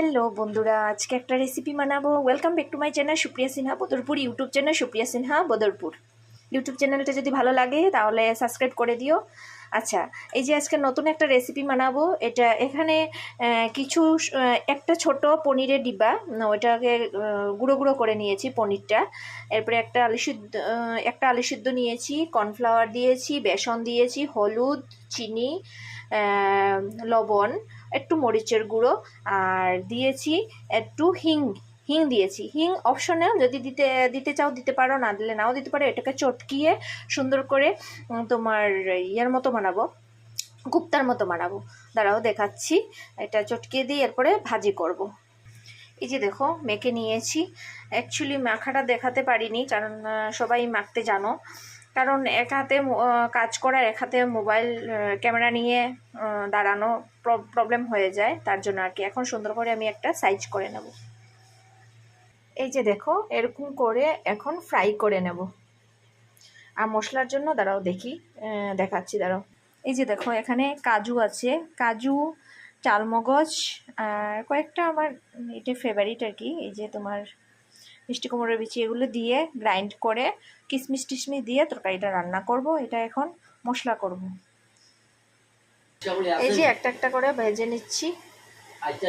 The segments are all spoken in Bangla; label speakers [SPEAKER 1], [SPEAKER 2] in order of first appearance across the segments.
[SPEAKER 1] হ্যালো বন্ধুরা, আজকে একটা রেসিপি বানাবো। Welcome back to my channel Supriya Sinha Badarpur YouTube channel Supriya Sinha Badarpur YouTube চ্যানেলটা যদি ভালো লাগে, তাহলে সাবস্ক্রাইব করে দিও। আচ্ছা এই যে আজকে নতুন একটা রেসিপি বানাবো, এটা এখানে কিছু একটা ছোট পনিরের ডিব্বা ওইটাকে গুঁড়ো গুঁড়ো করে নিয়েছি পনিরটা। এরপরে একটা আলু সিদ্ধ একটা আলু সিদ্ধ নিয়েছি কর্নফ্লাওয়ার দিয়েছি, বেসন দিয়েছি, হলুদ, চিনি লবণ একটু মরিচের গুঁড়ো, আর দিয়েছি একটু হিং হিং দিয়েছি। হিং অপশনাল যদি দিতে দিতে চাও, দিতে পারো, না দিলে নাও দিতে পারো। এটাকে চটকিয়ে সুন্দর করে তোমার ইয়ের মতো বানাবো, গুপ্তার মতো বানাবো। দাঁড়াও, দেখাচ্ছি। এটা চটকিয়ে দিয়ে এরপরে ভাজি করব। এই যে দেখো, মেখে নিয়েছি। অ্যাকচুয়ালি মাখাটা দেখাতে পারিনি, কারণ সবাই মাখতে জানো। কারণ এক হাতে কাজ করার এক হাতে মোবাইল ক্যামেরা নিয়ে দাঁড়ানো প্রবলেম হয়ে যায়, তার জন্য আর কি। এখন সুন্দর করে আমি একটা সাইজ করে নেব। এই যে দেখো, এরকম করে এখন ফ্রাই করে নেব। আর মশলার জন্য দাঁড়াও দেখি দেখাচ্ছি, দাঁড়াও। এই যে দেখো, এখানে কাজু আছে। কাজু, চালমগজ, আর কয়েকটা আমার এটা ফেভারিট আর কি। এই যে তোমার মিষ্টি কুমড়োর বিচি এগুলো দিয়ে গ্রাইন্ড করে কিশমিশ টিশমিশ দিয়ে তরকারিটা রান্না করব। এটা এখন মশলা করব। এই যে একটা একটা করে ভেজে নিচ্ছি।
[SPEAKER 2] আচ্ছা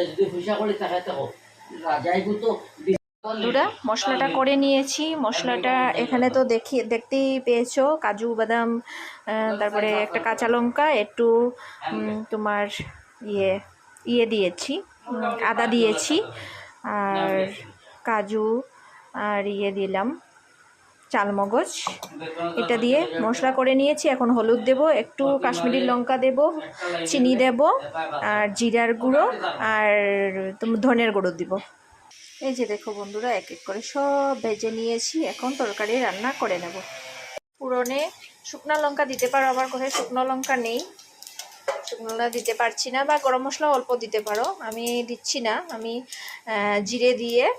[SPEAKER 1] বন্ধুরা মশলাটা করে নিয়েছি। মশলাটা এখানে তো দেখি দেখতেই পেয়েছ কাজু বাদাম তারপরে একটা কাঁচা লঙ্কা একটু তোমার ইয়ে ইয়ে দিয়েছি আদা দিয়েছি আর কাজু আর ইয়ে দিলাম চালমগজ। এটা দিয়ে মশলা করে নিয়েছি, এখন হলুদ দেব, একটু কাশ্মীরি লঙ্কা দেব, চিনি দেব, আর জিরার গুঁড়ো, আর ধনের গুঁড়ো দিব। এই যে দেখো বন্ধুরা, এক এক করে সব ভেজে নিয়েছি, এখন তরকারি রান্না করে নেব। পুরনে শুকনো লঙ্কা দিতে পারো আমার ঘরে শুকনো লঙ্কা নেই। শুকনো লঙ্কা দিতে পারছি না বা গরম মশলা অল্প দিতে পারো। আমি দিচ্ছি না, আমি জিরে দিয়ে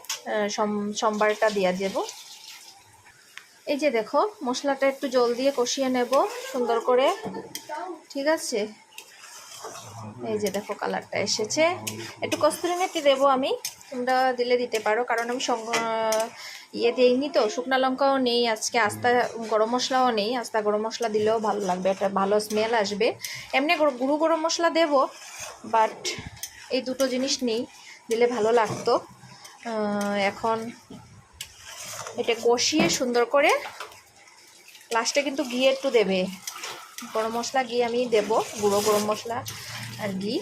[SPEAKER 1] সোমবারটা সম- সম্বারটা দিয়ে দেব। এই যে দেখো, মশলাটা একটু জল দিয়ে কষিয়ে নেব সুন্দর করে। ঠিক আছে? এই যে দেখো, কালারটা এসেছে। একটু কস্তুরি মেথি দেবো আমি। তোমরা দিলে দিতে পারো, কারণ আমি ইয়ে দিইনি তো, শুকনো লঙ্কাও নেই আজকে, আস্তা গরম মশলাও নেই, আস্তা গরম মশলা দিলেও ভালো লাগবে, একটা ভালো স্মেল আসবে। এমনি গুঁড়ো গরম মশলা দেবো বাট এই দুটো জিনিস নেই, দিলে ভালো লাগতো। এখন এটা কষিয়ে সুন্দর করে লাস্টে কিন্তু ঘি একটু দেবে। গরম মশলা ঘি আমি দেব, গুঁড়ো গরম মশলা আর ঘি।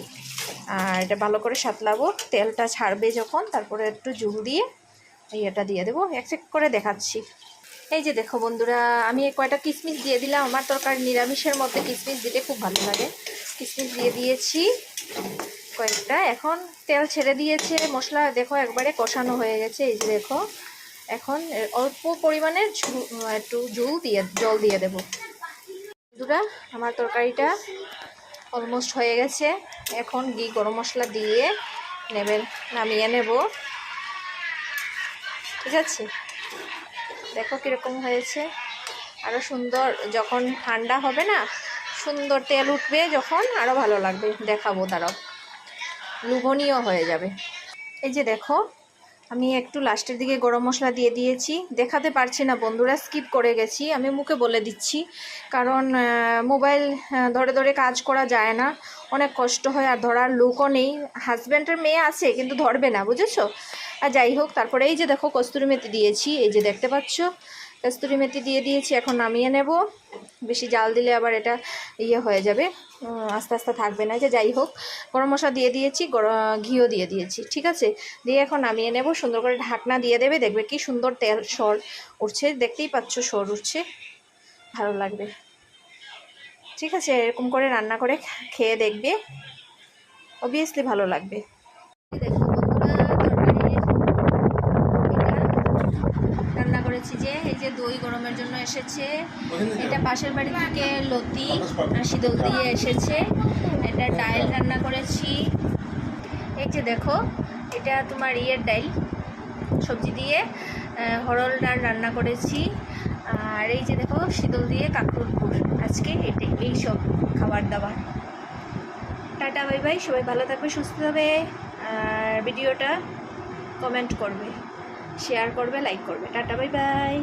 [SPEAKER 1] আর এটা ভালো করে সাতলাবো। তেলটা ছাড়বে যখন, তারপরে একটু জুল দিয়ে এই এটা দিয়ে দেবো। এক এক করে দেখাচ্ছি। এই যে দেখো বন্ধুরা, আমি কয়টা কিশমিশ দিয়ে দিলাম। আমার তরকারি নিরামিষের মধ্যে কিশমিশ দিলে খুব ভালো লাগে। কিশমিশ দিয়ে দিয়েছি কয়েকটা। এখন তেল ছেড়ে দিয়েছে। মশলা দেখো একবারে কষানো হয়ে গেছে। এই যে দেখো, এখন অল্প পরিমাণে একটু জল দিয়ে জল দিয়ে দেবো। বন্ধুরা, আমার তরকারিটা অলমোস্ট হয়ে গেছে। এখন ঘি, গরম মশলা দিয়ে নেবেন, নামিয়ে নেব। ঠিক আছে? দেখো কীরকম হয়েছে। আরও সুন্দর, যখন ঠান্ডা হবে না, সুন্দর তেল উঠবে যখন আরও ভালো লাগবে। দেখাবো তারাও লুভনীয় হয়ে যাবে। এই যে দেখো আমি একটু লাস্টের দিকে গরম মশলা দিয়ে দিয়েছি। দেখাতে পারছি না বন্ধুরা স্কিপ করে গেছি। আমি মুখে বলে দিচ্ছি, কারণ মোবাইল ধরে ধরে কাজ করা যায় না। অনেক কষ্ট হয় আর ধরার লোকও নেই। হাজব্যান্ডের মেয়ে আছে, কিন্তু ধরবে না, বুঝেছ? আর যাই হোক, তারপরে এই যে দেখো, কস্তুরি মেথি দিয়েছি। এই যে দেখতে পাচ্ছ কস্তুরি মেথি দিয়ে দিয়েছি, এখন নামিয়ে নেব। বেশি জাল দিলে আবার এটা ইয়ে হয়ে যাবে। আস্তে আস্তে থাকবে না। যে যাই হোক, গরম মশলা দিয়ে দিয়েছি ঘিও দিয়ে দিয়েছি, ঠিক আছে? দিয়ে এখন নামিয়ে নেব, সুন্দর করে ঢাকনা দিয়ে দেবে, দেখবে কি সুন্দর তেল সর উঠছে। দেখতেই পাচ্ছ সর উঠছে। ভালো লাগবে। ঠিক আছে, এরকম করে রান্না করে খেয়ে দেখবে। অবভিয়াসলি ভালো লাগবে। দেখো বন্ধুরা তরকারি এটা রান্না করেছি যে এই যে দই গরমের জন্য এসেছে। এটা পাশের বাড়ি থেকে লতি শীতল দিয়ে এসেছে। এটা ডাইল রান্না করেছি। এই যে দেখো এটা তোমার ইয়ের ডাইল। সবজি দিয়ে হরল ডাল রান্না করেছি। আর এই যে দেখো শীতল দিয়ে কাঁকরুল পুর। আজকে এটাই এই সব খাবার দাবার। Tata bye bye. সবাই ভালো থাকবে সুস্থ হবে আর ভিডিওটা কমেন্ট করবে শেয়ার করবে লাইক করবে। Tata bye bye.